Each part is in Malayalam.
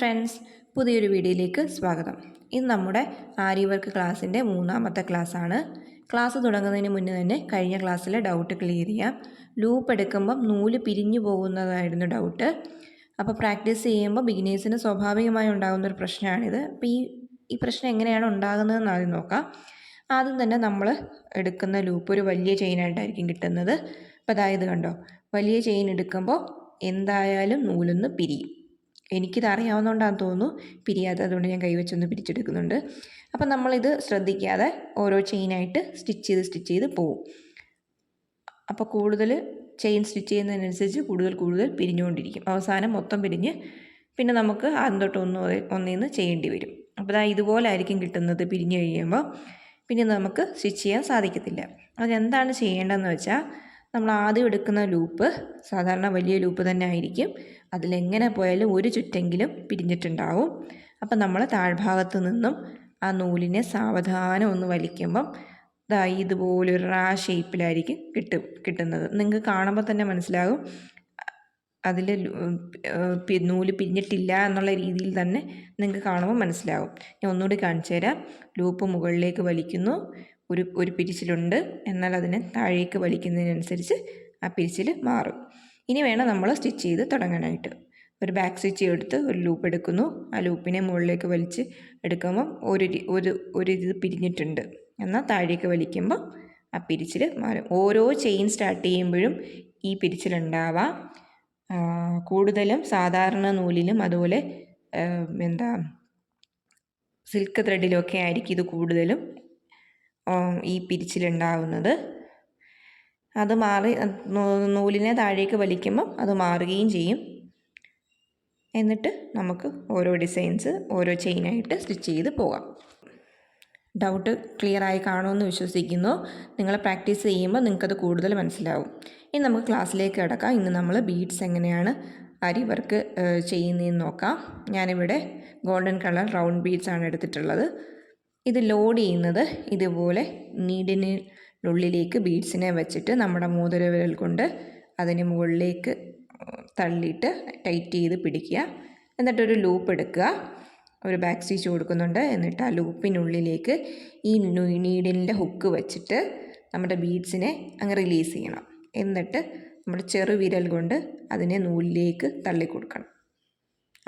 ഫ്രണ്ട്സ് പുതിയൊരു വീഡിയോയിലേക്ക് സ്വാഗതം. ഇത് നമ്മുടെ ആരി വർക്ക് ക്ലാസ്സിന്റെ മൂന്നാമത്തെ ക്ലാസ്സാണ്. ക്ലാസ് തുടങ്ങുന്നതിന് മുന്നേ തന്നെ കഴിഞ്ഞ ക്ലാസ്സിലെ ഡൗട്ട് ക്ലിയർ ചെയ്യാം. ലൂപ്പ് എടുക്കുമ്പം നൂൽ പിരിഞ്ഞു പോകുന്നതായിരുന്നു ഡൗട്ട് അപ്പോൾ പ്രാക്ടീസ് ചെയ്യുമ്പോൾ ബിഗിനേഴ്സിന് സ്വാഭാവികമായി ഉണ്ടാകുന്ന ഒരു പ്രശ്നമാണിത്. അപ്പോൾ ഈ ഈ പ്രശ്നം എങ്ങനെയാണ് ഉണ്ടാകുന്നതെന്ന് ആദ്യം നോക്കാം. ആദ്യം തന്നെ നമ്മൾ എടുക്കുന്ന ലൂപ്പ് ഒരു വലിയ ചെയിനായിട്ടായിരിക്കും കിട്ടുന്നത്. അപ്പോൾ അതായത് കണ്ടോ വലിയ ചെയിൻ എടുക്കുമ്പോൾ എന്തായാലും നൂലൊന്ന് പിരിയും. എനിക്കിത് അറിയാവുന്നതുകൊണ്ടാണെന്ന് തോന്നുന്നു. പിരിയാതെ അതുകൊണ്ട് ഞാൻ കൈവച്ചൊന്ന് പിരിച്ചെടുക്കുന്നുണ്ട്. അപ്പം നമ്മളിത് ശ്രദ്ധിക്കാതെ ഓരോ ചെയിനായിട്ട് സ്റ്റിച്ച് ചെയ്ത് സ്റ്റിച്ച് ചെയ്ത് പോവും. അപ്പോൾ കൂടുതൽ ചെയിൻ സ്റ്റിച്ച് ചെയ്യുന്നതിനനുസരിച്ച് കൂടുതൽ കൂടുതൽ പിരിഞ്ഞുകൊണ്ടിരിക്കും. അവസാനം മൊത്തം പിരിഞ്ഞ് പിന്നെ നമുക്ക് ആദ്യം തൊട്ട് ഒന്ന് ഒന്നിന്ന് ചെയ്യേണ്ടി വരും. അപ്പോൾ ഇതാ ഇതുപോലെ ആയിരിക്കും കിട്ടുന്നത് പിരിഞ്ഞു കഴിയുമ്പോൾ പിന്നെ നമുക്ക് സ്റ്റിച്ച് ചെയ്യാൻ സാധിക്കത്തില്ല. അതെന്താണ് ചെയ്യേണ്ടതെന്ന് വെച്ചാൽ നമ്മൾ ആദ്യം എടുക്കുന്ന ലൂപ്പ് സാധാരണ വലിയ ലൂപ്പ് തന്നെ ആയിരിക്കും. അതിലെങ്ങനെ പോയാലും ഒരു ചുറ്റെങ്കിലും പിരിഞ്ഞിട്ടുണ്ടാവും. അപ്പം നമ്മൾ താഴ്ഭാഗത്ത് നിന്നും ആ നൂലിനെ സാവധാനം ഒന്ന് വലിക്കുമ്പം ഇതാ ഇതുപോലെ ഒരു റാ ഷേപ്പിലായിരിക്കും കിട്ടും കിട്ടുന്നത്. നിങ്ങൾക്ക് കാണുമ്പോൾ തന്നെ മനസ്സിലാകും. അതിൽ നൂൽ പിരിഞ്ഞിട്ടില്ല എന്നുള്ള രീതിയിൽ തന്നെ നിങ്ങൾക്ക് കാണുമ്പോൾ മനസ്സിലാവും. ഞാൻ ഒന്നുകൂടി കാണിച്ചു തരാം. ലൂപ്പ് മുകളിലേക്ക് വലിക്കുന്നു. ഒരു ഒരു പിരിച്ചിലുണ്ട്. എന്നാൽ അതിനെ താഴേക്ക് വലിക്കുന്നതിനനുസരിച്ച് ആ പിരിച്ചിൽ മാറും. ഇനി വേണം നമ്മൾ സ്റ്റിച്ച് ചെയ്ത് തുടങ്ങാനായിട്ട്. ഒരു ബാക്ക് സ്റ്റിച്ച് എടുത്ത് ഒരു ലൂപ്പ് എടുക്കുന്നു. ആ ലൂപ്പിനെ മുകളിലേക്ക് വലിച്ച് എടുക്കുമ്പം ഒരു ഒരു ഒരു ഇത് പിരിഞ്ഞിട്ടുണ്ട്. എന്നാൽ താഴേക്ക് വലിക്കുമ്പോൾ ആ പിരിച്ചിൽ മാറും. ഓരോ ചെയിൻ സ്റ്റാർട്ട് ചെയ്യുമ്പോഴും ഈ പിരിച്ചിലുണ്ടാവാം. കൂടുതലും സാധാരണ നൂലിലും അതുപോലെ എന്താ സിൽക്ക് ത്രെഡിലൊക്കെ ആയിരിക്കും ഇത് കൂടുതലും ഈ പിരിച്ചിലുണ്ടാവുന്നത്. അത് മാറി നൂലിനെ താഴേക്ക് വലിക്കുമ്പം അത് മാറുകയും ചെയ്യും. എന്നിട്ട് നമുക്ക് ഓരോ ഡിസൈൻസ് ഓരോ ചെയിനായിട്ട് സ്റ്റിച്ച് ചെയ്ത് പോകാം. ഡൗട്ട് ക്ലിയർ ആയി കാണുമെന്ന് വിശ്വസിക്കുന്നു. നിങ്ങൾ പ്രാക്ടീസ് ചെയ്യുമ്പോൾ നിങ്ങൾക്കത് കൂടുതൽ മനസ്സിലാവും. ഇനി നമുക്ക് ക്ലാസ്സിലേക്ക് കിടക്കാം. ഇന്ന് നമ്മൾ ബീഡ്സ് എങ്ങനെയാണ് അരി വർക്ക് ചെയ്യുന്നതെന്ന് നോക്കാം. ഞാനിവിടെ ഗോൾഡൻ കളർ റൗണ്ട് ബീഡ്സ് ആണ് എടുത്തിട്ടുള്ളത്. ഇത് ലോഡ് ചെയ്യുന്നത് ഇതുപോലെ നീഡിനുള്ളിലേക്ക് ബീഡ്സിനെ വെച്ചിട്ട് നമ്മുടെ മോതിരവിരൽ കൊണ്ട് അതിന് മുകളിലേക്ക് തള്ളിയിട്ട് ടൈറ്റ് ചെയ്ത് പിടിക്കുക. എന്നിട്ടൊരു ലൂപ്പ് എടുക്കുക. ഒരു ബാക്ക് സ്റ്റിച്ച് കൊടുക്കുന്നുണ്ട്. എന്നിട്ട് ആ ലൂപ്പിനുള്ളിലേക്ക് ഈ നീഡിലിന്റെ ഹുക്ക് വെച്ചിട്ട് നമ്മുടെ ബീഡ്സിനെ അങ്ങ് റിലീസ് ചെയ്യണം. എന്നിട്ട് നമ്മുടെ ചെറുവിരൽ കൊണ്ട് അതിനെ നൂലിലേക്ക് തള്ളി കൊടുക്കണം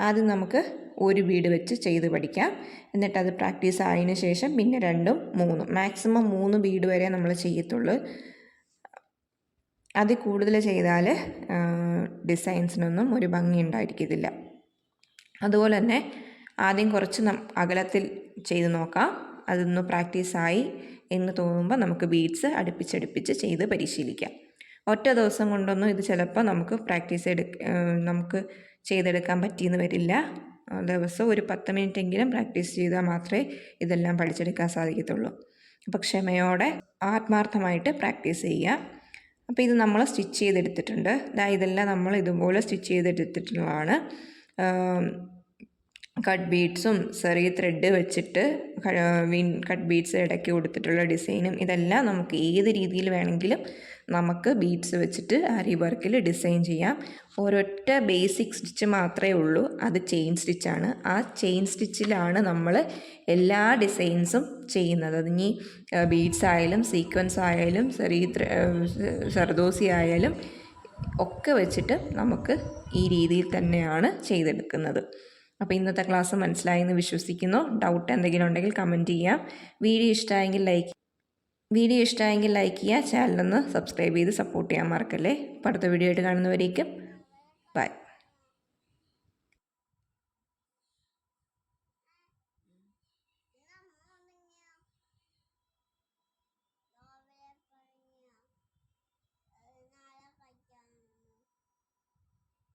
ആദ്യം നമുക്ക് ഒരു വീട് വെച്ച് ചെയ്ത് പഠിക്കാം. എന്നിട്ട് അത് പ്രാക്ടീസ് ആയതിന് ശേഷം പിന്നെ രണ്ടും മൂന്നും. മാക്സിമം മൂന്ന് വീട് വരെ നമ്മൾ ചെയ്യത്തുള്ളൂ. അത് കൂടുതൽ ചെയ്താൽ ഡിസൈൻസിനൊന്നും ഒരു ഭംഗി ഉണ്ടായിരിക്കത്തില്ല. അതുപോലെ തന്നെ ആദ്യം കുറച്ച് അകലത്തിൽ ചെയ്ത് നോക്കാം. അതൊന്ന് പ്രാക്ടീസായി എന്ന് തോന്നുമ്പോൾ നമുക്ക് ബീഡ്സ് അടുപ്പിച്ചടുപ്പിച്ച് ചെയ്ത് പരിശീലിക്കാം. ഒറ്റ ദിവസം കൊണ്ടൊന്നും ഇത് ചിലപ്പോൾ നമുക്ക് പ്രാക്ടീസ് എടുക്ക നമുക്ക് ചെയ്തെടുക്കാൻ പറ്റിയെന്ന് വരില്ല. ദിവസം ഒരു പത്ത് മിനിറ്റെങ്കിലും പ്രാക്ടീസ് ചെയ്താൽ മാത്രമേ ഇതെല്ലാം പഠിച്ചെടുക്കാൻ സാധിക്കത്തുള്ളൂ. അപ്പോൾ ക്ഷമയോടെ ആത്മാർത്ഥമായിട്ട് പ്രാക്ടീസ് ചെയ്യുക അപ്പോൾ ഇത് നമ്മൾ സ്റ്റിച്ച് ചെയ്തെടുത്തിട്ടുണ്ട്. ഇതെല്ലാം നമ്മൾ ഇതുപോലെ സ്റ്റിച്ച് ചെയ്തെടുത്തിട്ടുള്ളതാണ്. കട്ട് ബീഡ്സും ചെറിയ ത്രെഡ് വെച്ചിട്ട് വിൻ കട്ട് ബീഡ്സ് ഇടയ്ക്ക് കൊടുത്തിട്ടുള്ള ഡിസൈനും ഇതെല്ലാം നമുക്ക് ഏത് രീതിയിൽ വേണമെങ്കിലും നമുക്ക് ബീഡ്സ് വെച്ചിട്ട് ആരി വർക്കിൽ ഡിസൈൻ ചെയ്യാം. ഒരൊറ്റ ബേസിക് സ്റ്റിച്ച് മാത്രമേ ഉള്ളൂ. അത് ചെയിൻ സ്റ്റിച്ചാണ് ആ ചെയിൻ സ്റ്റിച്ചിലാണ് നമ്മൾ എല്ലാ ഡിസൈൻസും ചെയ്യുന്നത്. അത് ഇനി ബീഡ്സ് ആയാലും സീക്വൻസ് ആയാലും ചെറിയ സർദോസി ആയാലും ഒക്കെ വെച്ചിട്ട് നമുക്ക് ഈ രീതിയിൽ തന്നെയാണ് ചെയ്തെടുക്കുന്നത്. അപ്പോൾ ഇന്നത്തെ ക്ലാസ് മനസ്സിലായെന്ന് വിശ്വസിക്കുന്നു. ഡൗട്ട് എന്തെങ്കിലും ഉണ്ടെങ്കിൽ കമന്റ് ചെയ്യാം. വീഡിയോ ഇഷ്ടമായെങ്കിൽ ലൈക്ക് വീഡിയോ ഇഷ്ടമായെങ്കിൽ ലൈക്ക് ചെയ്യുക. ചാനലൊന്ന് സബ്സ്ക്രൈബ് ചെയ്ത് സപ്പോർട്ട് ചെയ്യാൻ മറക്കല്ലേ? അടുത്ത വീഡിയോ ആയിട്ട് കാണുന്നവരേക്കും. ബൈ